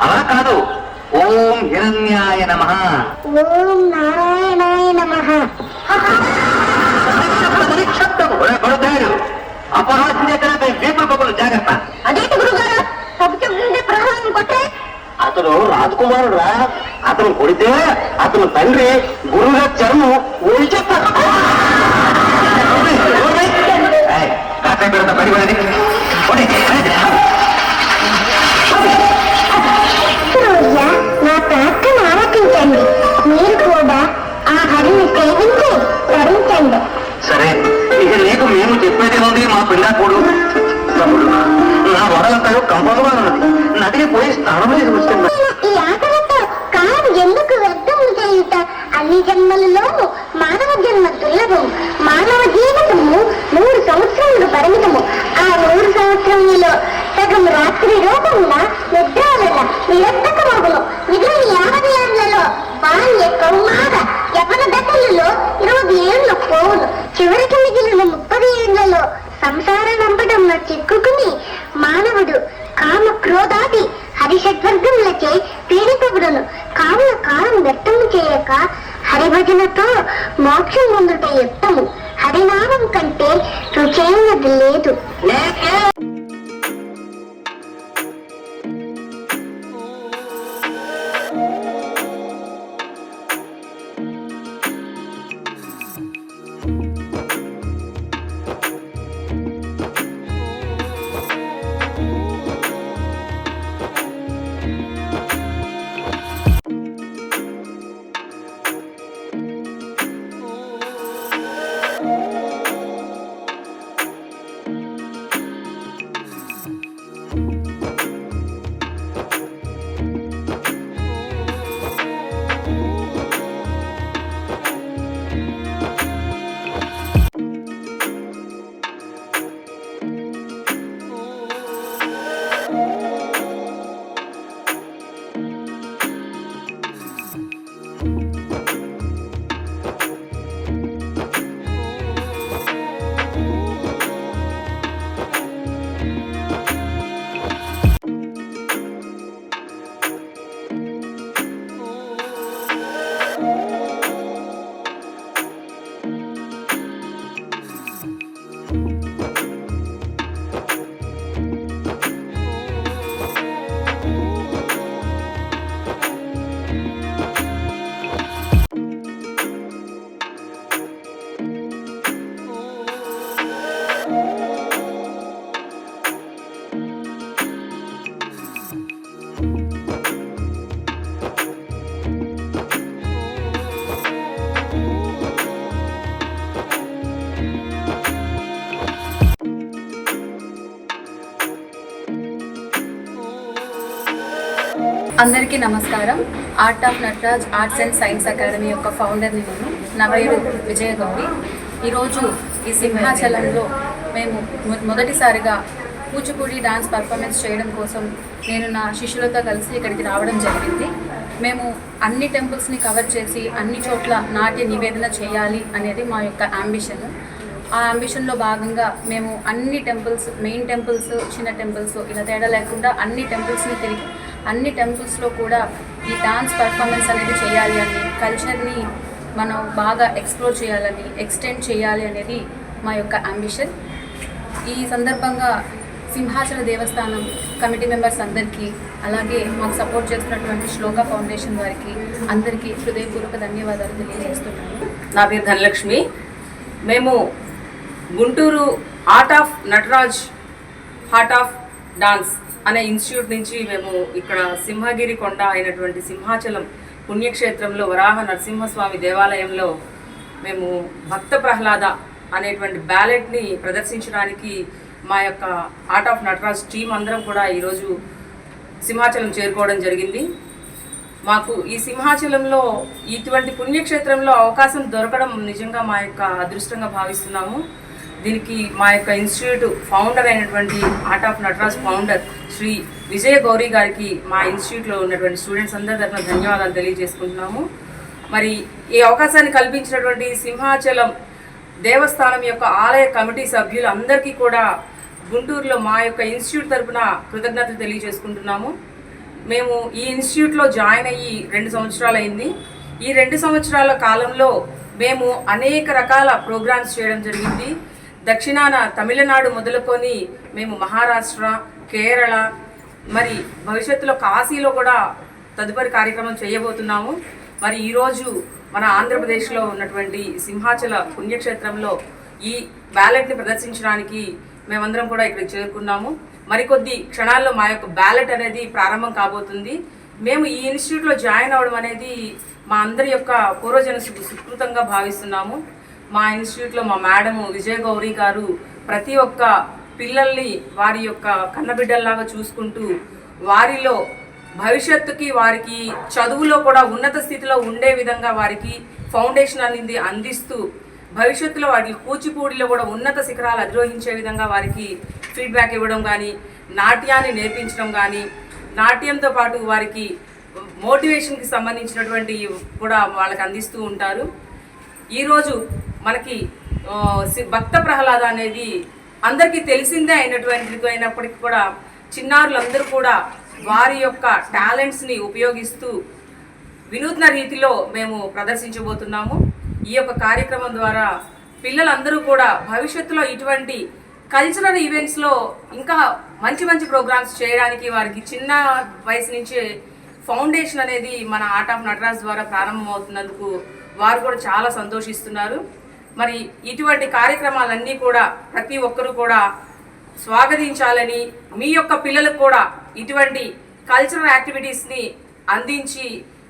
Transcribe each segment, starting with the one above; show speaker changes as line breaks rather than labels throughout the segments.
అలా
కాదు. ఓం హిరణ్యాయ నమ. ఓం నారాయణాయ నమ. జాగ్రత్త. రాజకుమారుడు రా అతను కొడితే అతను తండ్రి గురువుల చర్మం ఒలిచేస్తారు நடைபெறும் பரிவர்த்தனை సగం రాత్రి రూపమున నిద్ర వలన నిరర్థకమగును యాభై ఏళ్ళలో బాల్య కౌమార యవన దశలలో ఇరవై ఏళ్ళు పోవును చివరికి మిగిలిన ముప్పది ఏళ్ళలో సంసార నంపడంలో చిక్కుకుని మానవుడు కామ క్రోధాది హరిషడ్వర్గములచే పీడితవుడును కావున కాలం వ్యర్థము చేయక హరిభజనతో మోక్షం పొందుట యుక్తము. హరినామం కంటే రుచైనది లేదు.
అందరికీ నమస్కారం. Art of Nataraj arts and science academy యొక్క ఫౌండర్ని నేను నా పేరు విజయ గౌరి. ఈరోజు ఈ సింహాచలంలో మేము మొ- మొదటిసారిగా కూచిపూడి డాన్స్ పర్ఫార్మెన్స్ చేయడం కోసం నేను నా శిష్యులతో కలిసి ఇక్కడికి రావడం జరిగింది. మేము అన్ని టెంపుల్స్ని కవర్ చేసి అన్ని చోట్ల నాట్య నివేదన చేయాలి అనేది మా యొక్క అంబిషన్ ఆ అంబిషన్లో భాగంగా మేము అన్ని టెంపుల్స్ మెయిన్ టెంపుల్స్ చిన్న టెంపుల్స్ ఇలా తేడా లేకుండా అన్ని టెంపుల్స్ని తిరిగి అన్ని టెంపుల్స్లో కూడా ఈ డాన్స్ పర్ఫార్మెన్స్ అనేది చేయాలి అని కల్చర్ని మనం బాగా ఎక్స్ప్లోర్ చేయాలని ఎక్స్టెండ్ చేయాలి అనేది మా యొక్క అంబిషన్ ఈ సందర్భంగా సింహాచల దేవస్థానం కమిటీ మెంబర్స్ అందరికీ అలాగే మాకు సపోర్ట్ చేస్తున్నటువంటి శ్లోక ఫౌండేషన్ వారికి అందరికీ హృదయపూర్వక ధన్యవాదాలు తెలియజేస్తున్నాను.
నా పేరు ధనలక్ష్మి. మేము Guntur art of Nataraj heart of dance అనే ఇన్స్టిట్యూట్ నుంచి మేము ఇక్కడ సింహగిరి కొండ అయినటువంటి సింహాచలం పుణ్యక్షేత్రంలో వరాహ నరసింహస్వామి దేవాలయంలో మేము భక్త ప్రహ్లాద అనేటువంటి బ్యాలెట్ని ప్రదర్శించడానికి మా యొక్క ఆర్ట్ ఆఫ్ నటరాజ్ టీం అందరం కూడా ఈరోజు సింహాచలం చేరుకోవడం జరిగింది. మాకు ఈ సింహాచలంలో ఇటువంటి పుణ్యక్షేత్రంలో అవకాశం దొరకడం నిజంగా మా యొక్క అదృష్టంగా భావిస్తున్నాము. దీనికి మా యొక్క ఇన్స్టిట్యూట్ ఫౌండర్ అయినటువంటి art of Nataraj founder Shri Vijaya Gauri గారికి మా ఇన్స్టిట్యూట్లో ఉన్నటువంటి స్టూడెంట్స్ అందరి తరఫున ధన్యవాదాలు తెలియజేసుకుంటున్నాము. మరి ఈ అవకాశాన్ని కల్పించినటువంటి సింహాచలం దేవస్థానం యొక్క ఆలయ కమిటీ సభ్యులు అందరికీ కూడా గుంటూరులో మా యొక్క ఇన్స్టిట్యూట్ తరపున కృతజ్ఞతలు తెలియజేసుకుంటున్నాము. మేము ఈ ఇన్స్టిట్యూట్లో జాయిన్ అయ్యి రెండు సంవత్సరాలు అయింది. ఈ రెండు సంవత్సరాల కాలంలో మేము అనేక రకాల ప్రోగ్రామ్స్ చేయడం జరిగింది. దక్షిణాన తమిళనాడు మొదలుకొని మేము మహారాష్ట్ర కేరళ మరి భవిష్యత్తులో కాశీలో కూడా తదుపరి కార్యక్రమం చేయబోతున్నాము. మరి ఈరోజు మన ఆంధ్రప్రదేశ్లో ఉన్నటువంటి సింహాచల పుణ్యక్షేత్రంలో ఈ బ్యాలెట్ని ప్రదర్శించడానికి మేమందరం కూడా ఇక్కడికి చేరుకున్నాము. మరికొద్ది క్షణాల్లో మా యొక్క బ్యాలెట్ అనేది ప్రారంభం కాబోతుంది. మేము ఈ ఇన్స్టిట్యూట్లో జాయిన్ అవ్వడం అనేది మా అందరి యొక్క పూర్వజన సుకృతంగా భావిస్తున్నాము. మా ఇన్స్టిట్యూట్లో మా మేడము విజయ గౌరీ గారు ప్రతి ఒక్క పిల్లల్ని వారి యొక్క కన్నబిడ్డల్లాగా చూసుకుంటూ వారిలో భవిష్యత్తుకి వారికి చదువులో కూడా ఉన్నత స్థితిలో ఉండే విధంగా వారికి ఫౌండేషన్ అనేది అందిస్తూ భవిష్యత్తులో వాటి కూచిపూడిలో కూడా ఉన్నత శిఖరాలు అధిరోహించే విధంగా వారికి ఫీడ్బ్యాక్ ఇవ్వడం కానీ నాట్యాన్ని నేర్పించడం కానీ నాట్యంతో పాటు వారికి మోటివేషన్కి సంబంధించినటువంటి కూడా వాళ్ళకి అందిస్తూ ఉంటారు. ఈరోజు మనకి భక్త ప్రహ్లాద అనేది అందరికీ తెలిసిందే అయినటువంటిది అయినప్పటికీ కూడా చిన్నారులందరూ కూడా వారి యొక్క టాలెంట్స్ని ఉపయోగిస్తూ వినూత్న రీతిలో మేము ప్రదర్శించబోతున్నాము. ఈ యొక్క కార్యక్రమం ద్వారా పిల్లలందరూ కూడా భవిష్యత్తులో ఇటువంటి కల్చరల్ ఈవెంట్స్లో ఇంకా మంచి మంచి ప్రోగ్రామ్స్ చేయడానికి వారికి చిన్న వయసు నుంచే ఫౌండేషన్ అనేది మన ఆర్ట్ ఆఫ్ నటరాజ్ ద్వారా ప్రారంభమవుతున్నందుకు వారు కూడా చాలా సంతోషిస్తున్నారు. మరి ఇటువంటి కార్యక్రమాలన్నీ కూడా ప్రతి ఒక్కరూ కూడా స్వాగతించాలని మీ యొక్క పిల్లలకు కూడా ఇటువంటి కల్చరల్ యాక్టివిటీస్ని అందించి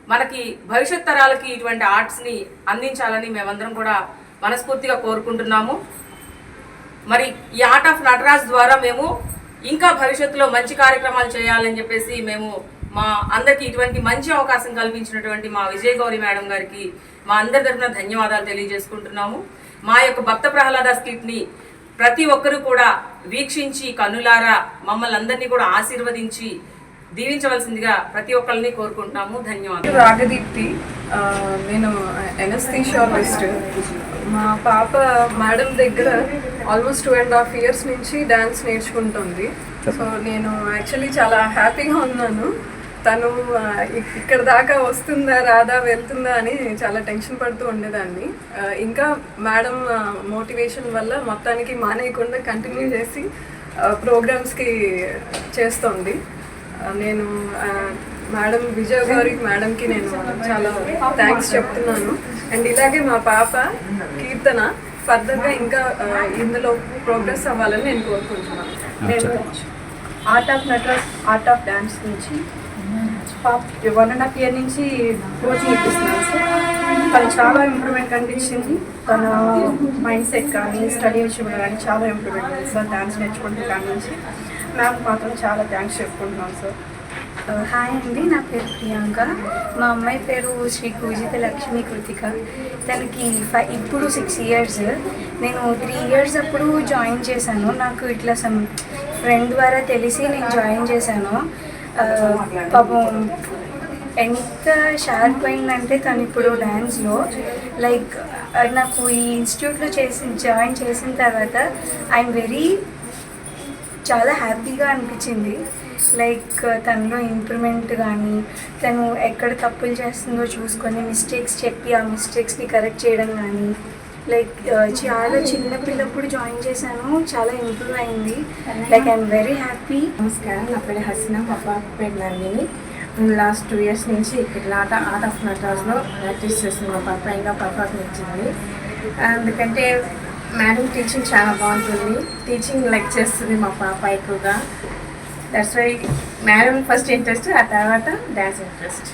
మనకి భవిష్యత్ తరాలకి ఇటువంటి ఆర్ట్స్ని అందించాలని మేమందరం కూడా మనస్ఫూర్తిగా కోరుకుంటున్నాము. మరి ఈ ఆర్ట్ ఆఫ్ నటరాజ్ ద్వారా మేము ఇంకా భవిష్యత్తులో మంచి కార్యక్రమాలు చేయాలని చెప్పేసి మేము మా అందరికీ ఇటువంటి మంచి అవకాశం కల్పించినటువంటి మా విజయ్ గౌరి మేడం గారికి మా అందరి తరఫున ధన్యవాదాలు తెలియజేసుకుంటున్నాము. మా యొక్క భక్త ప్రహ్లాద స్కిట్ని ప్రతి ఒక్కరూ కూడా వీక్షించి కన్నులారా మమ్మల్ని అందరినీ కూడా ఆశీర్వదించి దీవించవలసిందిగా ప్రతి ఒక్కరిని కోరుకుంటున్నాము. ధన్యవాదాలు.
రాగదీప్తి నేను ఎనస్థీషియాలజిస్ట్ మా పాప మేడం దగ్గర almost two and half years నుంచి డ్యాన్స్ నేర్చుకుంటుంది. సో నేను యాక్చువల్లీ చాలా హ్యాపీగా ఉన్నాను. తను ఇక్కడ దాకా వస్తుందా రాదా వెళ్తుందా అని చాలా టెన్షన్ పడుతూ ఉండేదాన్ని. ఇంకా మేడం మోటివేషన్ వల్ల మొత్తానికి మానేయకుండా కంటిన్యూ చేసి ప్రోగ్రామ్స్కి చేస్తోంది. నేను మేడం విజయ్ గారి మేడంకి నేను చాలా థ్యాంక్స్ చెప్తున్నాను. అండ్ ఇలాగే మా పాప కీర్తన ఫర్దర్గా ఇంకా ఇందులో ప్రోగ్రెస్ అవ్వాలని నేను కోరుకుంటున్నాను.
నేను art of Nataraj art of dance నుంచి వన్ అండ్ హాఫ్ ఇయర్ నుంచి కోచింగ్ ఇప్పిస్తున్నాను సార్ తను చాలా ఇంప్రూవ్మెంట్ కనిపించింది. తన మైండ్ సెట్ కానీ స్టడీ విషయంలో కానీ చాలా ఇంప్రూవ్మెంట్ ఉంది సార్. డ్యాన్స్ నేర్చుకుంటే కానీ నుంచి మ్యామ్ మాత్రం చాలా థ్యాంక్స్ చెప్పుకుంటున్నాను సార్.
హాయ్ అండి. నా పేరు ప్రియాంక. మా అమ్మాయి పేరు శ్రీ పూజిత లక్ష్మి కృతిక. తనకి ఫైవ్ ఇప్పుడు సిక్స్ ఇయర్స్ నేను త్రీ ఇయర్స్ అప్పుడు జాయిన్ చేశాను. నాకు ఇట్లా సమ్ ఫ్రెండ్ ద్వారా తెలిసి నేను జాయిన్ చేశాను. పాపం ఎంత షార్ప్ అయిందంటే తను ఇప్పుడు డ్యాన్స్లో లైక్ నాకు ఈ ఇన్స్టిట్యూట్లో చేసి జాయిన్ చేసిన తర్వాత ఐఎమ్ వెరీ చాలా హ్యాపీగా అనిపించింది. లైక్ తనలో ఇంప్రూవ్మెంట్ కానీ తను ఎక్కడ తప్పులు చేస్తుందో చూసుకొని మిస్టేక్స్ చెప్పి ఆ మిస్టేక్స్ని కరెక్ట్ చేయడం కానీ లైక్ చాలా చిన్న పిల్లప్పుడు జాయిన్ చేశాను. చాలా ఇంప్రూవ్ అయింది. లైక్ ఐఎమ్ వెరీ హ్యాపీ
నమస్కారం. నా పేరు హసీనా పాప పేరు నందిని. లాస్ట్ టూ ఇయర్స్ నుంచి ఇక్కడ ఆట ఆర్ట్ ఆఫ్ నటరాజ్లో ప్రాక్టీస్ చేస్తుంది. మా పాప ఇంకా పర్ఫార్మ్ ఇచ్చింది ఎందుకంటే మేడం టీచింగ్ చాలా బాగుంటుంది. టీచింగ్ లైక్ చేస్తుంది మా పాప ఎక్కువగా. That's why madam first interest ఆ తర్వాత డ్యాన్స్ ఇంట్రెస్ట్